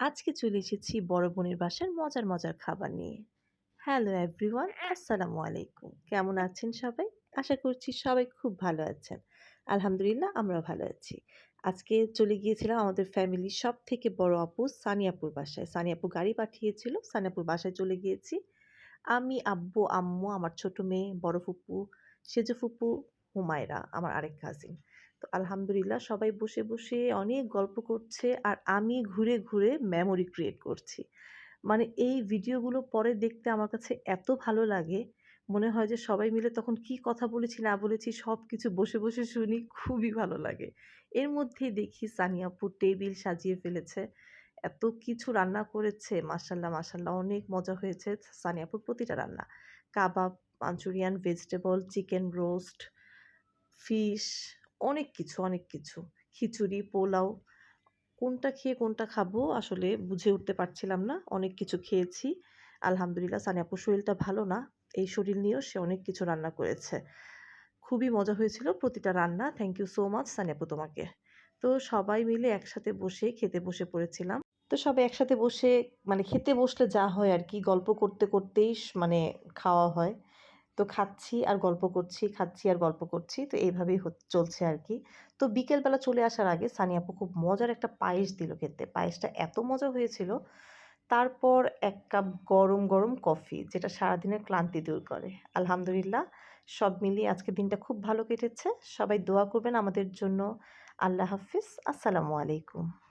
আজকে চলে এসেছি বড় বোনের বাসার মজার মজার খাবার নিয়ে। হ্যালো এভরিওয়ান আসসালামু আলাইকুম। কেমন আছেন সবাই? আশা করছি সবাই খুব ভালো আছেন। আলহামদুলিল্লাহ আমরা ভালো আছি। আজকে চলে গিয়েছিলাম আমাদের ফ্যামিলির সব থেকে বড় আপু সানিয়াপুর বাসায়। সানিয়াপু গাড়ি পাঠিয়েছিল, সানিয়াপুর বাসায় চলে গিয়েছি। আমি, আব্বু, আম্মু, আমার ছোট মেয়ে, বড় ফুপু, সেজো ফুপু, হুমায়রা, আমার আরেক কাজিন তো আলহামদুলিল্লাহ সবাই বসে বসে অনেক গল্প করছে আর আমি ঘুরে ঘুরে মেমোরি ক্রিয়েট করছি। মানে এই ভিডিওগুলো পরে দেখতে আমার কাছে এত ভালো লাগে, মনে হয় যে সবাই মিলে তখন কি কথা বলেছি, না বলেছি সব কিছু বসে বসে শুনি, খুবই ভালো লাগে। এর মধ্যেই দেখি সানিয়াপুর টেবিল সাজিয়ে ফেলেছে, এত কিছু রান্না করেছে মাসাল্লাহ মাসাল্লাহ অনেক মজা হয়েছে সানিয়াপুর প্রতিটা রান্না। Kebab, Manchurian vegetable chicken roast fish অনেক কিছু অনেক কিছু। খিচুড়ি, পোলাও, কোনটা খেয়ে কোনটা খাব আসলে বুঝে উঠতে পারছিলাম না। অনেক কিছু খেয়েছি। আলহামদুলিল্লাহ সানিয়াপুর শরীরটা ভালো না। এই শরীর নিয়েও সে অনেক কিছু রান্না করেছে। খুবই মজা হয়েছিল প্রতিটা রান্না। থ্যাংক ইউ সো মাচ সানিয়াপু তোমাকে। তো সবাই মিলে একসাথে বসে খেতে বসে পড়েছিলাম। তো সবাই একসাথে বসে মানে খেতে বসলে যা হয় আর কি, গল্প করতে করতেই মানে খাওয়া হয়। তো খাচ্ছি আর গল্প করছি, খাচ্ছি আর গল্প করছি, তো এইভাবেই চলছে আর কি। তো বিকেলবেলা চলে আসার আগে সানি আপু খুব মজার একটা পায়েস দিল খেতে। পায়েসটা এত মজা হয়েছিল, তারপর এক কাপ গরম গরম কফি, যেটা সারাদিনের ক্লান্তি দূর করে। আলহামদুলিল্লাহ, সব মিলিয়ে আজকের দিনটা খুব ভালো কেটেছে। সবাই দোয়া করবেন আমাদের জন্য। আল্লাহ হাফিজ, আসসালামু আলাইকুম।